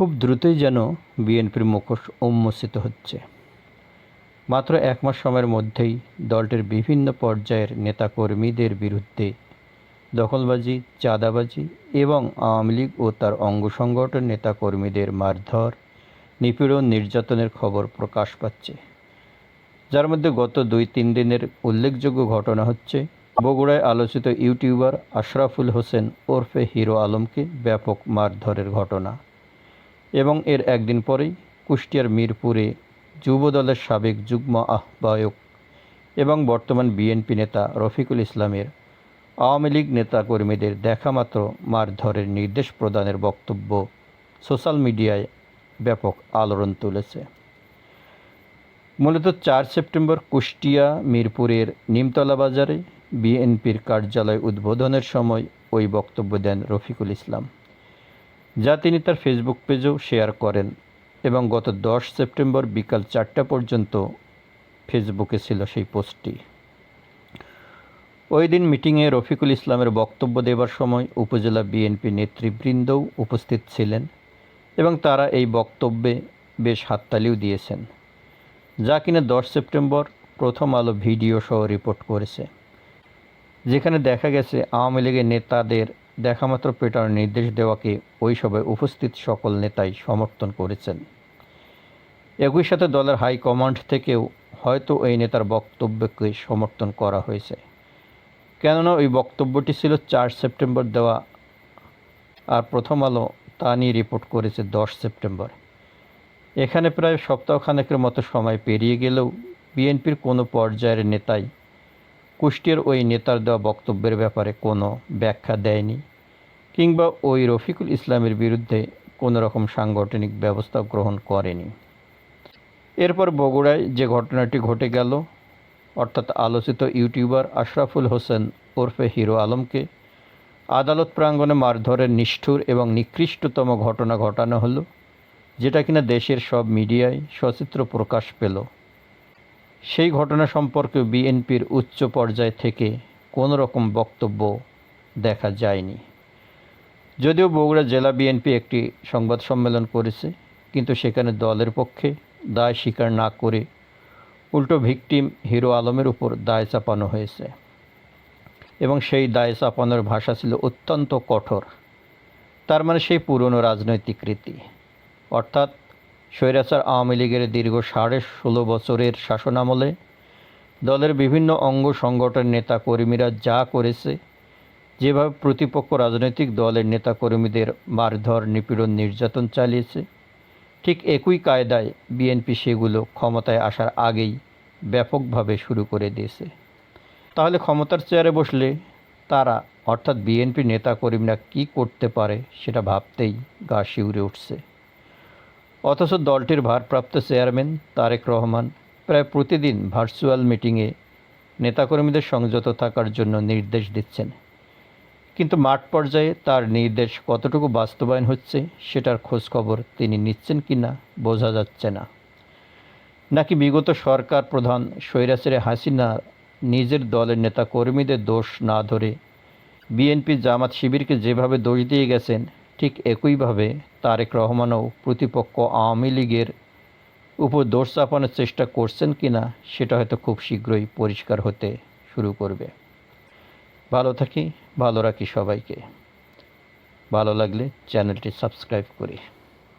খুব দ্রুতই যেন বিএনপির মুখোশ উন্মোচিত হচ্ছে। মাত্র এক মাস সময়ের মধ্যেই দলটির বিভিন্ন পর্যায়ের নেতাকর্মীদের বিরুদ্ধে দখলবাজি, চাঁদাবাজি এবং আওয়ামী লীগ ও তার অঙ্গ সংগঠন নেতাকর্মীদের মারধর, নিপীড়ন নির্যাতনের খবর প্রকাশ পাচ্ছে। যার মধ্যে গত দুই তিন দিনের উল্লেখযোগ্য ঘটনা হচ্ছে, বগুড়ায় আলোচিত ইউটিউবার আশরাফুল হোসেন ওরফে হিরো আলমকে ব্যাপক মারধরের ঘটনা। এবং এর একদিন পরেই কুষ্টিয়ার মিরপুরে যুবদলের সাবেক যুগ্ম আহ্বায়ক এবং বর্তমান বিএনপি নেতা রফিকুল ইসলামের আওয়ামী লীগ নেতাকর্মীদের দেখামাত্র মারধরের নির্দেশ প্রদানের বক্তব্য সোশ্যাল মিডিয়ায় ব্যাপক আলোড়ন তুলেছে। মূলত চার সেপ্টেম্বর কুষ্টিয়া, মিরপুরের নিমতলা বাজারে বিএনপির কার্যালয় উদ্বোধনের সময় ওই বক্তব্য দেন রফিকুল ইসলাম। যা তিনি তার ফেসবুক পেজেও শেয়ার করেন এবং গত দশ সেপ্টেম্বর বিকাল চারটা পর্যন্ত ফেসবুকে ছিল সেই পোস্টটি। ওই দিন মিটিংয়ে রফিকুল ইসলামের বক্তব্য দেবার সময় উপজেলা বিএনপি নেতৃবৃন্দও উপস্থিত ছিলেন এবং তারা এই বক্তব্যে বেশ হাততালিও দিয়েছেন, যা কিনা দশ সেপ্টেম্বর প্রথম আলো ভিডিও সহ রিপোর্ট করেছে, যেখানে দেখা গেছে আওয়ামী লীগের নেতাদের দেখামাত্র পেটানোর নির্দেশ দেওয়াকে ওই সভায় উপস্থিত সকল নেতাই সমর্থন করেছেন। একই সাথে দলের হাইকমান্ড থেকেও হয়তো এই নেতার বক্তব্যকে সমর্থন করা হয়েছে। কেননা ওই বক্তব্যটি ছিল চার সেপ্টেম্বর দেওয়া, আর প্রথম আলো তা নিয়ে রিপোর্ট করেছে দশ সেপ্টেম্বর। এখানে প্রায় সপ্তাহখানেকের মতো সময় পেরিয়ে গেলেও বিএনপির কোনো পর্যায়ের নেতাই কুষ্টিয়ার ওই নেতার দেওয়া বক্তব্যের ব্যাপারে কোনো ব্যাখ্যা দেয়নি কিংবা ওই রফিকুল ইসলামের বিরুদ্ধে কোনো রকম সাংগঠনিক ব্যবস্থা গ্রহণ করেনি। এরপর বগুড়ায় যে ঘটনাটি ঘটে গেল, অর্থাৎ আলোচিত ইউটিউবার আশরাফুল হোসেন ওরফে হিরো আলমকে আদালত প্রাঙ্গণে মারধরের নিষ্ঠুর এবং নিকৃষ্টতম ঘটনা ঘটানো হলো, যেটা কিনা দেশের সব মিডিয়ায় সচিত্র প্রকাশ পেল। সেই ঘটনা সম্পর্কে বিএনপির উচ্চ পর্যায় থেকে কোনো রকম বক্তব্য দেখা যায়নি। যদিও বগুড়া জেলা বিএনপি একটি সংবাদ সম্মেলন করেছে, কিন্তু সেখানে দলের পক্ষে দায় স্বীকার না করে উল্টো ভিকটিম হিরো আলমের উপর দায় চাপানো হয়েছে। এবং সেই দায় চাপানোর ভাষা ছিল অত্যন্ত কঠোর। তার মানে সেই পুরনো রাজনৈতিক রীতি। অর্থাৎ স্বৈরাচার আওয়ামী লীগের দীর্ঘ সাড়ে ষোলো বছরের শাসনামলে দলের বিভিন্ন অঙ্গ সংগঠনের নেতা কর্মীরা যা করেছে, যেভাবে প্রতিপক্ষ রাজনৈতিক দলের নেতাকর্মীদের মারধর, নিপীড়ন, নির্যাতন চালিয়েছে, ঠিক একই কায়দায় বিএনপি সেগুলো ক্ষমতায় আসার আগেই ব্যাপকভাবে শুরু করে দিয়েছে। তাহলে ক্ষমতার চেয়ারে বসলে তারা, অর্থাৎ বিএনপি নেতাকর্মীরা কী করতে পারে সেটা ভাবতেই গা শিউরে উঠছে। অথচ দলটির ভারপ্রাপ্ত চেয়ারম্যান তারেক রহমান প্রায় প্রতিদিন ভার্চুয়াল মিটিংয়ে নেতাকর্মীদের সংযত থাকার জন্য নির্দেশ দিচ্ছেন। কিন্তু মাঠ পর্যায়ে তার নির্দেশ কতটুকু বাস্তবায়ন হচ্ছে সেটার খোঁজখবর তিনি নিচ্ছেন কি না বোঝা যাচ্ছে না। নাকি বিগত সরকার প্রধান স্বৈরাচারে হাসিনা নিজের দলের নেতা কর্মীদের দোষ না ধরে বিএনপি জামাত শিবিরকে যেভাবে দোষ দিয়ে গেছেন, ঠিক একইভাবে তারেক রহমানও প্রতিপক্ষ আওয়ামী লীগের উপর দোষ চাপানোর চেষ্টা করছেন কি না, সেটা হয়তো খুব শীঘ্রই পরিষ্কার হতে শুরু করবে। ভালো থাকি, ভালো রাখি সবাইকে। ভালো লাগলে চ্যানেলটি সাবস্ক্রাইব করি।